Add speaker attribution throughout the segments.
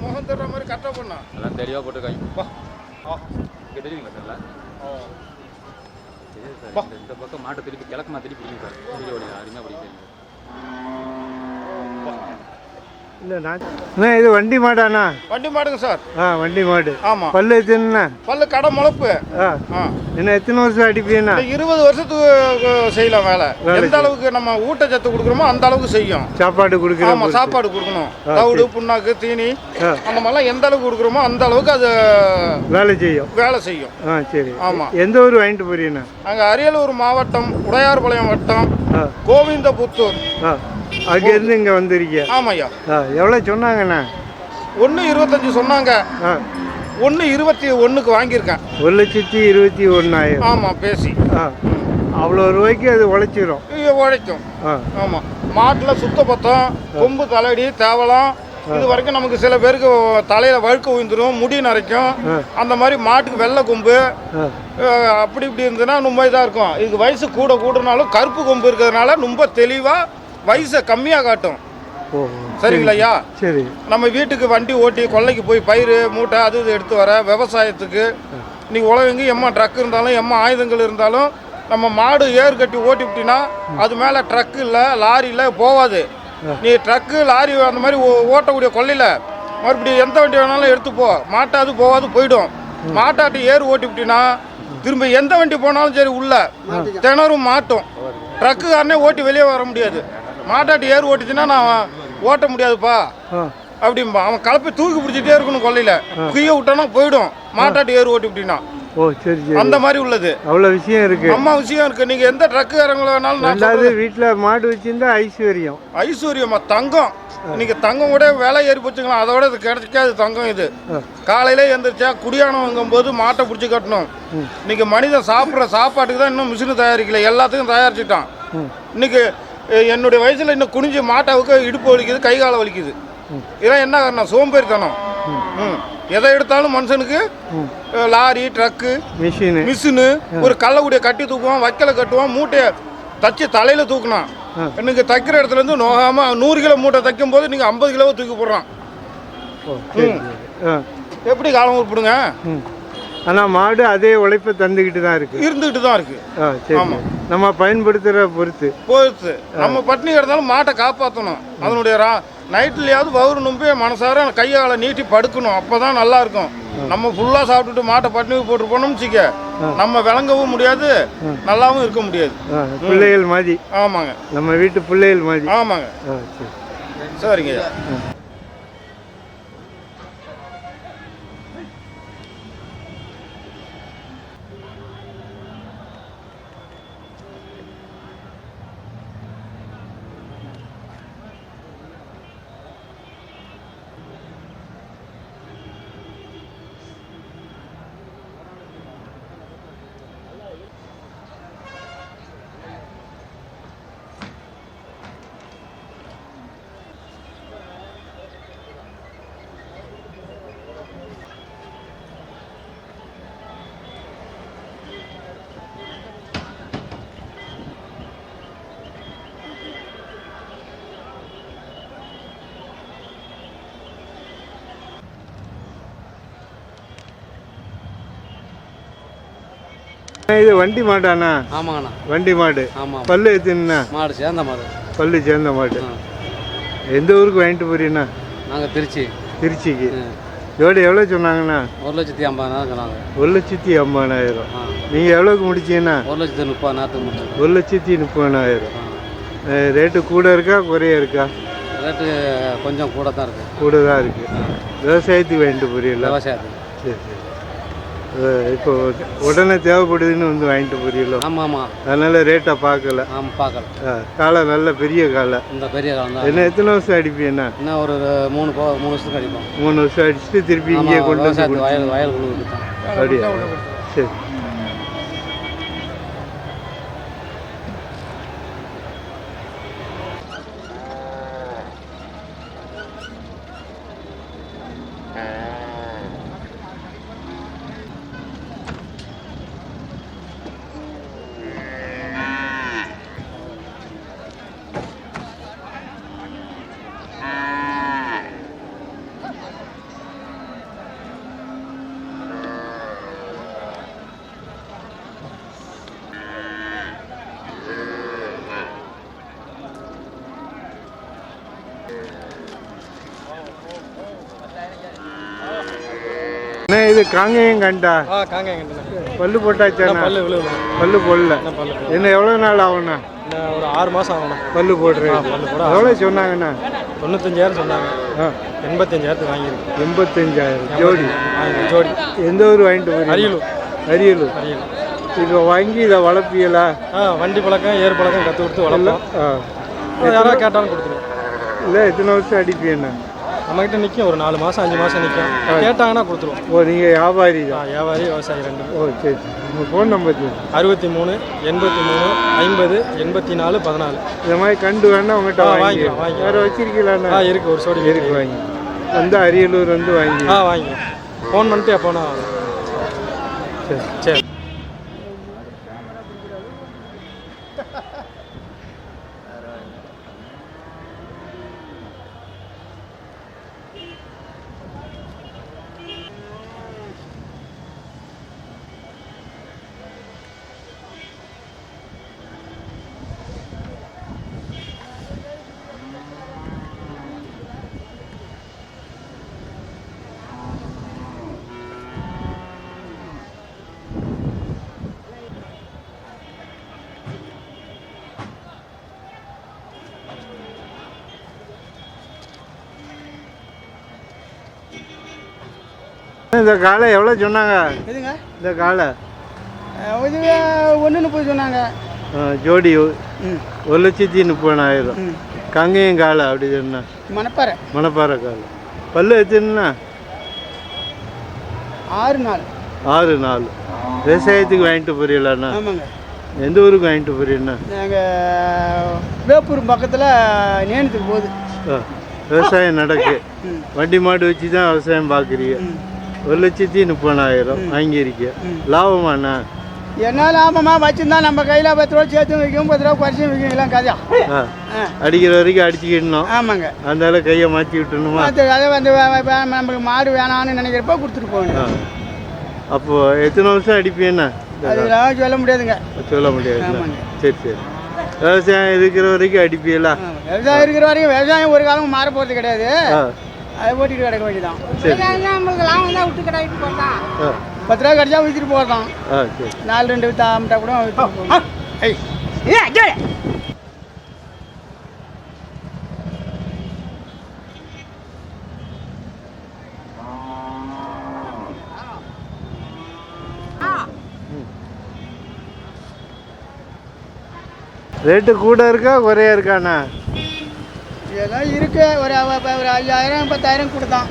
Speaker 1: முகம் தர்ற மாதிரி கரெக்டாக பண்ணா
Speaker 2: எல்லாம் தெளிவாக போட்டுருக்காங்க இங்கே தெரியுங்களா சார் எல்லாம்? தெரியுது சார். இந்த- பக்கம் மாட்டை திருப்பி கிழக்கு திருப்பி பிடிக்கும் சார். வீடியோ அருமையாக பிடிக்கும்
Speaker 3: இல்லை நான் இது வண்டி மாடாண்ணா?
Speaker 1: வண்டி மாடுங்க சார்.
Speaker 3: ஆ வண்டி மாடு.
Speaker 1: ஆமாம்
Speaker 3: பல்லு எத்தனைண்ணா?
Speaker 1: பல்லு கடை முளப்பு.
Speaker 3: ஆ. இன்னும் எத்தனை வருஷம்
Speaker 1: இந்த இருபது வருஷத்துக்கு செய்யலாம் வேலை. எந்த அளவுக்கு நம்ம ஊட்டச்சத்து கொடுக்குறோமோ அந்த அளவுக்கு செய்யும்.
Speaker 3: சாப்பாடு கொடுக்குற
Speaker 1: ஆமாம் சாப்பாடு கொடுக்கணும். தவிடு புண்ணாக்கு தீனி. அந்த மாதிரிலாம் எந்த அளவுக்கு கொடுக்குறோமோ அந்த அளவுக்கு அது
Speaker 3: வேலை செய்யும்.
Speaker 1: வேலை செய்யும்.
Speaker 3: ஆ சரி.
Speaker 1: ஆமா.
Speaker 3: எந்த ஊர் வாங்கிட்டு போறீங்கண்ணா?
Speaker 1: அங்கே அரியலூர் மாவட்டம் உடையார்பாளையம் வட்டம் கோவிந்தபுத்தூர்.
Speaker 3: ஆ. அங்கேருந்து இங்கே வந்திருக்கீங்க.
Speaker 1: ஆமாய்யா.
Speaker 3: எவ்வளோ சொன்னாங்கண்ணா?
Speaker 1: ஒன்று இருபத்தஞ்சு சொன்னாங்க.
Speaker 3: ஆ.
Speaker 1: ஒன்று இருபத்தி ஒன்றுக்கு வாங்கியிருக்கேன்.
Speaker 3: ஒரு லட்சத்தி இருபத்தி ஒன்றாயிரம்
Speaker 1: ஆமாம் பேசி.
Speaker 3: ஆ. அவ்வளோ ரூபாய்க்கு அது உழைச்சிரும்.
Speaker 1: உழைக்கும்.
Speaker 3: ஆ.
Speaker 1: ஆமாம் மாட்டில் சுத்தபத்தம் கொம்பு தலையடி தேவலாம். இது வரைக்கும் நமக்கு சில பேருக்கு தலையில் வழுக்க விழுந்துரும் முடி நரைக்கும். அந்த மாதிரி மாட்டுக்கு வெள்ளை கொம்பு. அப்படி இப்படி இருந்ததுன்னா ரொம்ப இதாக இருக்கும். இதுக்கு வயசு கூட கூடுனாலும் கருப்பு கொம்பு இருக்கிறதுனால ரொம்ப தெளிவாக வயசை கம்மியாக காட்டும். சரிங்களா ஐயா
Speaker 3: சரி
Speaker 1: நம்ம வீட்டுக்கு வண்டி ஓட்டி கொல்லைக்கு போய் பயிர் மூட்டை அது இது எடுத்து வர விவசாயத்துக்கு. இன்னைக்கு உலகங்க எம்மா ட்ரக் இருந்தாலும் எம்மா ஆயுதங்கள் இருந்தாலும் நம்ம மாடு ஏர் கட்டி ஓட்டி விட்டினா அது மேலே ட்ரக் இல்லை லாரியில் போகாது நீ ட்ரக்கு லாரி அந்த மாதிரி ஓ- ஓட்டக்கூடிய கொல்லையில் மறுபடியும் எந்த வண்டி வேணாலும் எடுத்து போ. மாட்டாது போகாது போயிடும். மாட்டாட்டு ஏர் ஓட்டி விட்டினா திரும்ப எந்த வண்டி போனாலும் சரி உள்ள திணறும் மாட்டும். ட்ரக்குக்காரனே ஓட்டி வெளியே வர முடியாது. மாட்டாட்டு ஏர் ஓட்டிச்சுன்னா நான் ஓட்ட முடியாதுப்பா. அப்படிம்பா. அவன் கலப்பை தூக்கி பிடிச்சிட்டே இருக்கணும் கொல்லையில. குய்ய விட்டானா போயிடும். மாட்டாட்டு ஏறு ஓட்டி விட்டினா.
Speaker 3: ஓ சரி சரி.
Speaker 1: அந்த மாதிரி உள்ளது.
Speaker 3: அவ்வளோ விஷயம் இருக்கு.
Speaker 1: அம்மா விஷயம் இருக்கு. நீங்க எந்த ட்ரக்குக்காரங்களை வேணாலும்
Speaker 3: ரெண்டாவது. வீட்டில் மாடு வச்சிருந்தா ஐஸ்வர்யம்.
Speaker 1: ஐஸ்வர்யமா தங்கம். இன்னைக்கு தங்கம் கூட விலை ஏறி போச்சுக்கலாம் அதோட இது கிடைக்காது தங்கம் இது. காலையில எந்திரிச்சா குடியானவங்கும் போது மாட்டை பிடிச்சி கட்டணும். இன்னைக்கு மனிதன் சாப்பிட்ற சாப்பாட்டுக்கு தான் இன்னும் மிஷின் தயாரிக்கல. எல்லாத்துக்கும் தயாரிச்சுட்டான். இன்னைக்கு என்னுடைய வயசுல இன்னும் குனிஞ்சு மாட்டாவுக்கு இடுப்பு வலிக்குது கை கால வலிக்குது. இதெல்லாம் என்ன காரணம்? சோம்பேறித்தனம். எதை எடுத்தாலும் மனுஷனுக்கு லாரி ட்ரக்கு
Speaker 3: மிஷினு.
Speaker 1: மிஷினு ஒரு கள்ளக்குடியை கட்டி தூக்குவான் வைக்கல கட்டுவான் மூட்டையை தச்சு தலையில தூக்கினான். இன்னைக்கு தைக்கிற இடத்துல இருந்து நோகாம நூறு கிலோ மூட்டை தைக்கும் போது நீங்க ஐம்பது கிலோவை தூக்கி போடுறான். எப்படி காலம் உருப்பிடுங்க?
Speaker 3: ஆனால் மாடு அதே உழைப்பை தந்துக்கிட்டு தான் இருக்கு.
Speaker 1: இருந்துகிட்டு தான் இருக்கு.
Speaker 3: ஆ சரி சரி. நம்ம பயன்படுத்துகிற பொறுத்து.
Speaker 1: போயிடுச்சு நம்ம பட்டினி கிடந்தாலும் மாட்டை காப்பாற்றணும் அதனுடைய ரா நைட்லயாவது வவுறு நம்பி மனசார கையால நீட்டி படுக்கணும். அப்பதான் நல்லா இருக்கும். நம்ம ஃபுல்லா சாப்பிட்டுட்டு மாட்டை பட்டினி போட்டு போனோம்னு வச்சுக்க. நம்ம விளங்கவும் முடியாது. நல்லாவும் இருக்க முடியாது.
Speaker 3: பிள்ளைகள் மாதிரி.
Speaker 1: ஆமாங்க.
Speaker 3: நம்ம வீட்டு பிள்ளைகள் மாதிரி.
Speaker 1: ஆமாங்க. சரிங்க
Speaker 3: இது வண்டி மாடாண்ணா
Speaker 2: ஆமாங்கண்ணா.
Speaker 3: வண்டி மாடு.
Speaker 2: ஆமாம்.
Speaker 3: பல்லு எத்தினா
Speaker 2: மாடு சேர்ந்த மாடு.
Speaker 3: பல்லு சேர்ந்த மாடு. எந்த ஊருக்கு வாங்கிட்டு போறீங்கண்ணா?
Speaker 2: நாங்கள் திருச்சி.
Speaker 3: திருச்சிக்கு. ஜோடி எவ்வளோ சொன்னாங்கண்ணா?
Speaker 2: ஒரு லட்சத்தி ஐம்பதாயிரம் சொன்னாங்க.
Speaker 3: ஒரு லட்சத்தி ஐம்பதாயிரம். நீங்கள் எவ்வளோக்கு முடிச்சீங்கண்ணா?
Speaker 2: ஒரு லட்சத்தி முப்பது நேரத்துக்கு முடிச்சோம்.
Speaker 3: ஒரு லட்சத்தி முப்பதாயிரம். ரேட்டு கூட இருக்கா குறைய இருக்கா?
Speaker 2: ரேட்டு கொஞ்சம் கூட தான் இருக்குது
Speaker 3: கூட தான் இருக்கு. விவசாயத்துக்கு வாங்கிட்டு போறீங்களா?
Speaker 2: விவசாயத்துக்கு.
Speaker 3: சரி சரி. இப்போ உடனே தேவைப்படுதுன்னு வந்து வாங்கிட்டு போறீங்களோ?
Speaker 4: ஆமாம் ஆமாம்
Speaker 3: அதனால ரேட்டை பார்க்கல.
Speaker 4: ஆமாம் பார்க்கல.
Speaker 3: காலை நல்ல பெரிய காலை.
Speaker 4: இந்த பெரிய காலம் தான்.
Speaker 3: என்ன எத்தனை வருஷம் அடிப்பீங்கன்னா
Speaker 4: இன்னும் ஒரு மூணு போ மூணு வருஷத்துக்கு அடிப்போம்.
Speaker 3: மூணு வருஷம் அடிச்சுட்டு திருப்பி இங்கே கொண்டு வந்து
Speaker 4: வயல் வயல்
Speaker 3: அப்படியா? சரி என்ன இது காங்கேயம் கண்டா?
Speaker 5: ஆ காங்க எங்கிட்ட
Speaker 3: பல்லு போட்டாச்சாண்ணா
Speaker 5: பல்லு
Speaker 3: போடல. என்ன எவ்வளோ நாள் ஆகும்ண்ணா?
Speaker 5: ஒரு ஆறு மாதம் ஆகணும்
Speaker 3: பல்லு போடுறேன். எவ்வளோ சொன்னாங்கண்ணா?
Speaker 5: தொண்ணூத்தஞ்சாயிரம் சொன்னாங்க.
Speaker 3: ஆ.
Speaker 5: எண்பத்தஞ்சாயிரத்துக்கு வாங்கியிருக்கு
Speaker 3: எண்பத்தஞ்சாயிரம். ஜோடி.
Speaker 5: ஜோடி.
Speaker 3: எந்த ஊர் வாங்கிட்டு போறீங்க?
Speaker 5: அரியலூர்.
Speaker 3: அரியலூர்.
Speaker 5: அரியலூர்.
Speaker 3: இப்போ வாங்கி இதை வளர்ப்பீங்களா?
Speaker 5: ஆ வண்டி பழக்கம் ஏர் பழக்கம் கற்றுக் கொடுத்து
Speaker 3: ஆ.
Speaker 5: யாராவது கேட்டாலும் கொடுத்துருவோம்
Speaker 3: இல்லை எத்தனை வருஷம் அடிப்பீங்கண்ணா?
Speaker 5: நம்மகிட்ட நிற்கும் ஒரு நாலு மாதம் அஞ்சு மாதம் நிற்கும் கேட்டாங்கன்னா கொடுத்துருவோம்
Speaker 3: ஓ நீங்கள் வியாபாரி தான்?
Speaker 5: வியாபாரி விவசாயி ரெண்டு
Speaker 3: ஓ சரி சரி. உங்கள் ஃபோன் நம்பர்
Speaker 5: அறுபத்தி மூணு எண்பத்தி மூணு ஐம்பது எண்பத்தி நாலு பதினாலு.
Speaker 3: இந்த மாதிரி கண்டு வேணா உங்கள்கிட்ட வாங்கி
Speaker 5: வாங்கிக்கலாம்.
Speaker 3: வேறு வச்சிருக்கீங்களாண்ணா?
Speaker 5: ஆ இருக்குது ஒரு சோடி
Speaker 3: இருக்கு வாங்கி. வந்து அரியலூர் வந்து வாங்கி.
Speaker 5: ஆ வாங்கி ஃபோன் பண்ணிட்டு எப்போனா
Speaker 3: சரி.
Speaker 5: சரி.
Speaker 3: இந்த காலை எவ்வளோ சொன்னாங்க?
Speaker 6: எதுங்க?
Speaker 3: இந்த காலை.
Speaker 6: இது ஒன்று முப்பது சொன்னாங்க.
Speaker 3: ஜோடி ஒரு லட்சத்தி முப்பதாயிரம் கங்கையும் காலை அப்படி சொன்னா.
Speaker 6: மணப்பாறை.
Speaker 3: மணப்பாறை காலை. பல்லு எத்தனைண்ணா?
Speaker 6: ஆறு நாள்
Speaker 3: ஆறு நாலு. விவசாயத்துக்கு வாங்கிட்டு போறீங்களாண்ணா?
Speaker 6: ஆமாங்க.
Speaker 3: எந்த ஊருக்கு வாங்கிட்டு போறீங்கண்ணா?
Speaker 6: நாங்கள் வேப்பூர் பக்கத்தில் நேனத்துக்கு போகுது.
Speaker 3: விவசாயம் நடக்கு. வண்டி மாடு வச்சு தான் விவசாயம் பார்க்குறீங்க ஒரு லட்சத்தி முப்பதாயிரம் வாங்கியிருக்கீங்க லாபமாண்ணா
Speaker 6: என்னால் ஆமாம்மா வச்சுருந்தா நம்ம கையில் பத்து ரூபா சேர்த்து வைக்கும்? பத்து ரூபா குறைச்சும் வைக்கும் எல்லாம் கதையா?
Speaker 3: அடிக்கிற வரைக்கும் அடிச்சுக்கிடணும்.
Speaker 6: ஆமாங்க.
Speaker 3: அதனால கையை மாற்றி விட்டணுமா
Speaker 6: அது வந்து நம்மளுக்கு மாடு வேணாம்னு நினைக்கிறப்ப கொடுத்துட்டு போகணும்.
Speaker 3: அப்போ எத்தனை வருஷம் அடிப்பீங்கண்ணா
Speaker 6: அதெல்லாம் சொல்ல முடியாதுங்க.
Speaker 3: சொல்ல முடியாது. சரி சரி. விவசாயம் இருக்கிற வரைக்கும் அடிப்பீங்களா.
Speaker 6: விவசாயம் இருக்கிற வரைக்கும் விவசாயம் ஒரு காலம் மாற போகிறது கிடையாது அதை ஓட்டிட்டு கிடக்க வேண்டியதான் நம்மளுக்கு லாபம் தான் விட்டு கிடக்கிட்டு போகலாம் பத்து ரூபா கிடைச்சா விற்றுட்டு போகலாம் நாலு ரெண்டு வித்தா ஆமிட்டா கூட
Speaker 3: ரேட்டு கூட இருக்கா குறையா இருக்காண்ணா?
Speaker 6: இதெல்லாம் இருக்கு. ஒரு ஒரு ஐயாயிரம் பத்தாயிரம் கொடுத்தான்.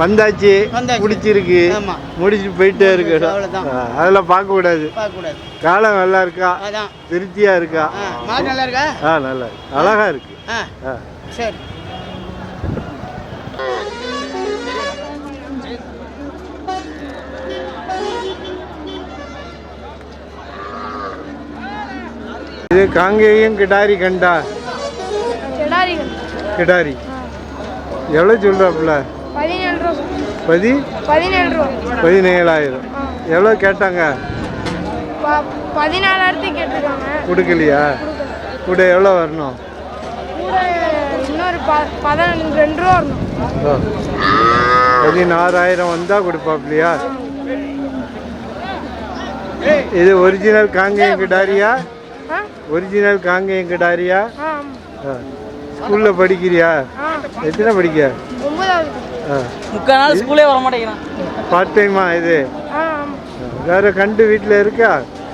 Speaker 3: வந்தாச்சு
Speaker 6: ஆமா.
Speaker 3: முடிச்சுட்டு போயிட்டே இருக்கு அதெல்லாம் பார்க்கக்கூடாது.
Speaker 6: பார்க்கக்கூடாது.
Speaker 3: காலம் நல்லா இருக்கா? திருப்தியா இருக்கா?
Speaker 6: மாடு நல்லா இருக்கா?
Speaker 3: ஆ நல்லா இருக்கு. அழகா இருக்கு.
Speaker 6: சரி.
Speaker 3: இது காங்கேயம் கிடாரி கண்டா. கிடாரி. எவ்வளோ சொல்கிறாப்புல பதி? பதினேழாயிரம். எவ்வளோ கேட்டாங்க?
Speaker 7: பதினாலாயிரத்துக்கு கேட்டிருக்காங்க.
Speaker 3: கொடுக்கலையா? கூட எவ்வளோ வரணும்?
Speaker 7: இன்னொரு பதினஞ்சு ரெண்டு ரூபா வரணும்.
Speaker 3: ஓ. பதினாறாயிரம் வந்தால் கொடுப்பாப்லையா இது ஒரிஜினல் காங்கேயம் கிடாரியா? ஒரிஜினல் காங்கேயம் கிடாரியா?
Speaker 7: ஆ.
Speaker 3: ஸ்கூலில் படிக்கிறியா? எத்தனை படிக்க?
Speaker 4: முக்கால் நாள் ஸ்கூலே வர மாட்டேங்கிறான்.
Speaker 3: பார்ட் டைமா இது? வேற கண்டு வீட்டில் இருக்கா?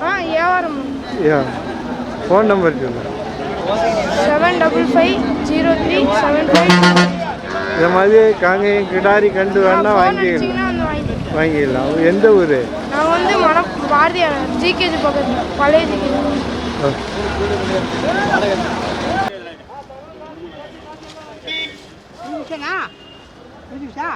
Speaker 7: ஆ வியாபாரம்.
Speaker 3: யா. ஃபோன் நம்பர் சொல்லு.
Speaker 7: Seven double five zero three seven five
Speaker 3: இந்த மாதிரி காங்கேயம் கிடாரி கண்டு வேணா வாங்கிக்கலாம். வாங்கிடலாம் எந்த ஊர்?
Speaker 7: நான் வந்து மன பாரதியார் ஜிகேஜி பக்கத்தில் பழைய ஓகேங்க முடிஞ்சுச்சா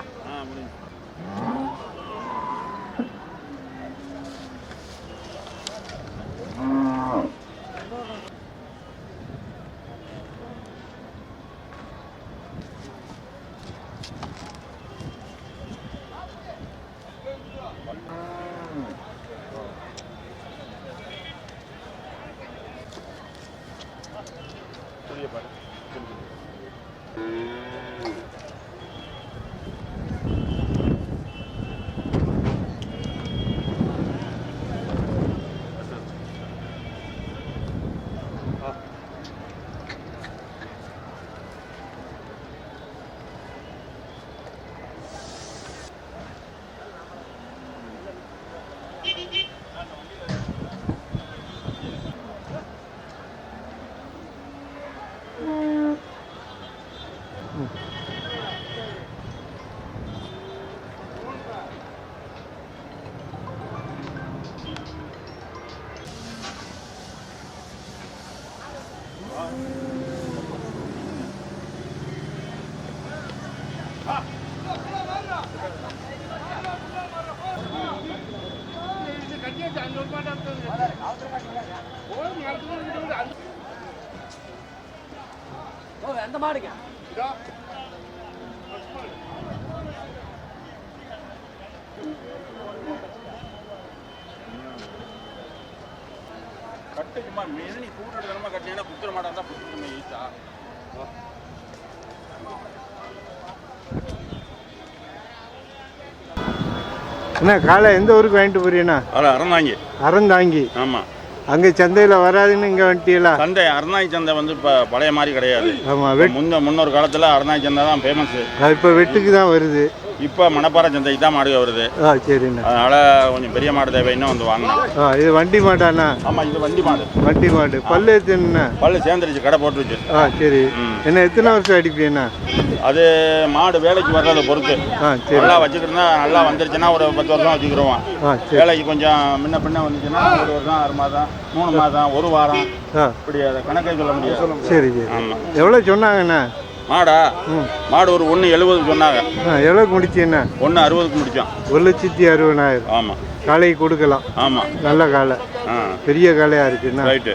Speaker 7: புரிய பாட்டு ஜிகேஜி
Speaker 8: கட்டுக்குமா மீன் நீ கூட்டு தரமா கட்டினா? குத்துற மாட்டா தான் புத்துக்குமா ஈஸா
Speaker 3: என்ன காலை எந்த ஊருக்கு வாங்கிட்டு போறீண்ணா
Speaker 8: அறந்தாங்கி.
Speaker 3: அறந்தாங்கி.
Speaker 8: ஆமாம்
Speaker 3: அங்கே சந்தையில் வராதுன்னு இங்கே வந்துட்டீங்களா?
Speaker 8: சந்தை அறந்தாங்கி சந்தை வந்து இப்போ பழைய மாதிரி கிடையாது.
Speaker 3: ஆமாம் வெட்
Speaker 8: முன்ன முன்னொரு காலத்தில் அறந்தாங்கி சந்தை தான் ஃபேமஸ்
Speaker 3: இப்போ வெட்டுக்கு தான் வருது.
Speaker 8: இப்போ மணப்பாறை சந்தைக்கு தான் மாடு வருது.
Speaker 3: ஆ சரிண்ணா.
Speaker 8: அதனால கொஞ்சம் பெரிய மாடு தேவைன்னு வந்து வாங்கினோம்
Speaker 3: ஆ இது வண்டி மாடாண்ணா?
Speaker 8: ஆமாம் இது வண்டி மாடு.
Speaker 3: வண்டி மாடு. பல்லு எத்தனைண்ணா?
Speaker 8: பல்லு சேர்ந்துருச்சு கடை போட்டுருச்சு.
Speaker 3: ஆ சரி. என்ன எத்தனை வருஷம் அடிப்பீண்ணா
Speaker 8: அது மாடு வேலைக்கு வர்றதை பொறுத்து.
Speaker 3: ஆ சரி.
Speaker 8: நல்லா வச்சுக்கிட்டா நல்லா வந்துருச்சுன்னா ஒரு பத்து வருஷம் வச்சுக்கிறோம்
Speaker 3: ஆ சரி.
Speaker 8: வேலைக்கு கொஞ்சம் முன்ன பின்ன வந்துச்சுன்னா ஒரு வருஷம் ஆறு மாதம் மூணு மாதம் ஒரு வாரம்.
Speaker 3: ஆ.
Speaker 8: இப்படி அதை கணக்கே சொல்ல முடியாது.
Speaker 3: சரி சரி.
Speaker 8: ஆமாம்
Speaker 3: எவ்வளோ சொன்னாங்கண்ணா
Speaker 8: மாடா? மாடு ஒரு ஒன்று எழுபது சொன்னாங்க.
Speaker 3: ஆ எவ்வளோக்கு முடிச்சீண்ணா
Speaker 8: ஒன்று அறுபதுக்கு முடித்தோம்
Speaker 3: ஒரு லட்சத்தி அறுபதாயிரம்.
Speaker 8: ஆமாம்
Speaker 3: காலைக்கு கொடுக்கலாம்.
Speaker 8: ஆமாம்
Speaker 3: நல்ல காலை பெரிய காலையாக இருக்குண்ணா
Speaker 8: ரைட்டு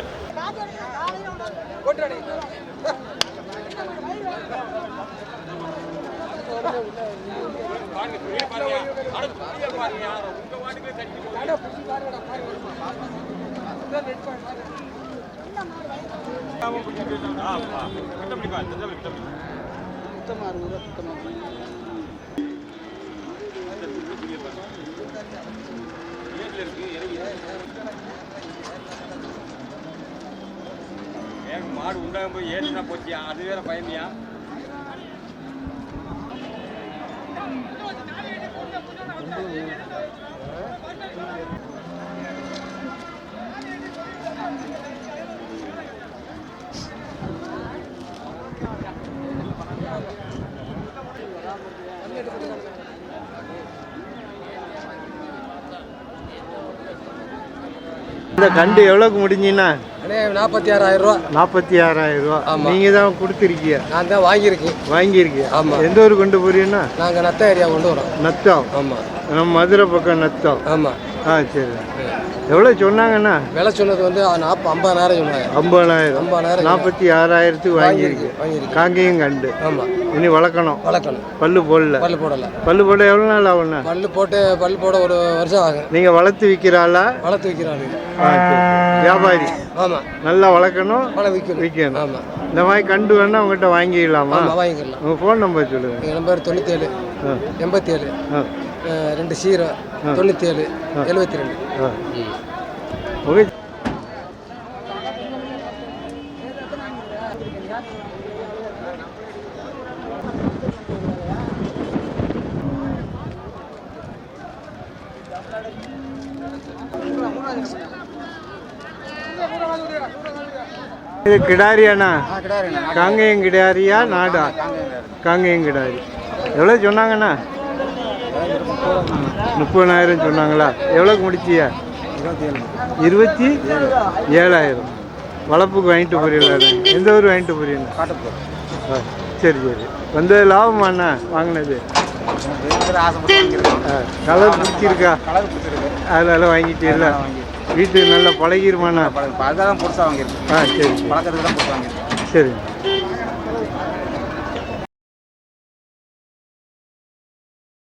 Speaker 2: மாடு உண்டாகும் போய் ஏறினா போச்சியா அது வேற பயமியா
Speaker 3: இந்த கண்டு எவ்வளோக்கு
Speaker 4: அண்ணே நாற்பத்தி ஆறாயிரம் ரூபா
Speaker 3: நாற்பத்தி ஆறாயிரம் ரூபா. நீங்கள் தான் கொடுத்துருக்கீங்க.
Speaker 4: நான் தான் வாங்கியிருக்கேன்.
Speaker 3: வாங்கியிருக்கீங்க.
Speaker 4: ஆமா.
Speaker 3: எந்த ஊர் கொண்டு போறீங்கன்னா?
Speaker 4: நாங்கள் நத்த ஏரியா கொண்டு வரோம்.
Speaker 3: நத்தம்.
Speaker 4: ஆமாம்
Speaker 3: நம்ம மதுரை பக்கம் நத்தம்.
Speaker 4: ஆமாம்
Speaker 3: ஆ சரி. எவ்வளோ சொன்னாங்கண்ணா
Speaker 4: விலை சொன்னது வந்து நாற்பது ஐம்பதாயிரம் சொன்னாங்க.
Speaker 3: ஐம்பதாயிரம்
Speaker 4: ஐம்பதாயிரம்
Speaker 3: நாற்பத்தி ஆறாயிரத்துக்கு வாங்கியிருக்கு.
Speaker 4: வாங்கியிருக்கு
Speaker 3: காங்கேயம் கண்டு.
Speaker 4: ஆமாம்
Speaker 3: இனி வளர்க்கணும்.
Speaker 4: வளர்க்கணும்.
Speaker 3: பல்லு போடல.
Speaker 4: பல்லு போடலை.
Speaker 3: பல்லு போட எவ்வளோ நாள் ஆகுண்ணா
Speaker 4: பல்லு போட்டு பல்லு போட ஒரு வருஷம் ஆகும்.
Speaker 3: நீங்கள் வளர்த்து விற்கிறாளா?
Speaker 4: வளர்த்து
Speaker 3: சரி வியாபாரி.
Speaker 4: ஆமாம்
Speaker 3: நல்லா வளர்க்கணும்
Speaker 4: வள விற்கணும்.
Speaker 3: விற்கணும்.
Speaker 4: ஆமாம்
Speaker 3: இந்த மாதிரி கண்டு வேணா உங்கள்கிட்ட வாங்கிக்கலாமா?
Speaker 4: வாங்கிக்கலாம்.
Speaker 3: உங்கள் ஃபோன் நம்பர் சொல்லுங்கள்
Speaker 4: எங்கள் நம்பர் தொண்ணூற்றேழு
Speaker 3: ஆ.
Speaker 4: எண்பத்தேழு
Speaker 3: ஆ.
Speaker 4: ரெண்டு சீரோ தொண்ணூற்றேழு எழுபத்தி ரெண்டு
Speaker 3: ஓகே. இது கிடாரியாண்ணா காங்கேயம் கிடாரியா நாடா? காங்கேயம் கிடாரி எவ்வளோ சொன்னாங்கண்ணா? முப்பதாயிரம் சொன்னாங்களா? எவ்வளோக்கு முடிச்சியா? இருபத்தி ஏழாயிரம். வளர்ப்புக்கு வாங்கிட்டு போறீங்களா எந்த ஊர் வாங்கிட்டு போறீங்க? ஆ, சரி சரி. வந்தது லாபமாண்ணா வாங்கினது? ஆ, கலர் பிடிச்சிருக்கா? அதனால வாங்கிட்டீங்களா? வீட்டுக்கு நல்லா பழகிருமாண்ணா?
Speaker 8: அதான் புதுசாக வாங்கியிருக்கேன்
Speaker 3: ஆ சரி
Speaker 8: தான் புதுசாக வாங்கியிருக்கேன்
Speaker 3: சரி